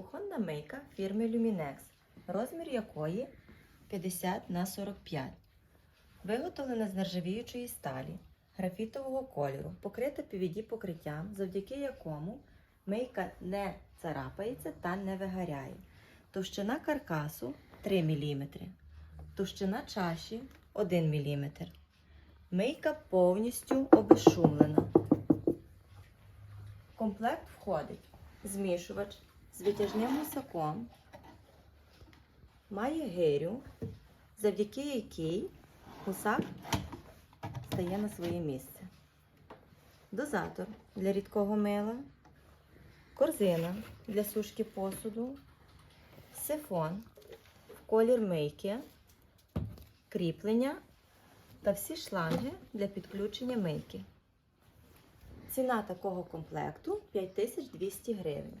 Кухонна мийка фірми Luminex, розмір якої 50 на 45. Виготовлена з нержавіючої сталі, графітового кольору, покрита PVD покриттям, завдяки якому мийка не царапається та не вигоряє. Товщина каркасу 3 мм, товщина чаші 1 мм. Мийка повністю обезшумлена. Комплект входить змішувач з витяжним гусаком, має гирю, завдяки якій гусак стає на своє місце. Дозатор для рідкого мила, корзина для сушки посуду, сифон, колір мийки, кріплення та всі шланги для підключення мийки. Ціна такого комплекту 5200 гривень.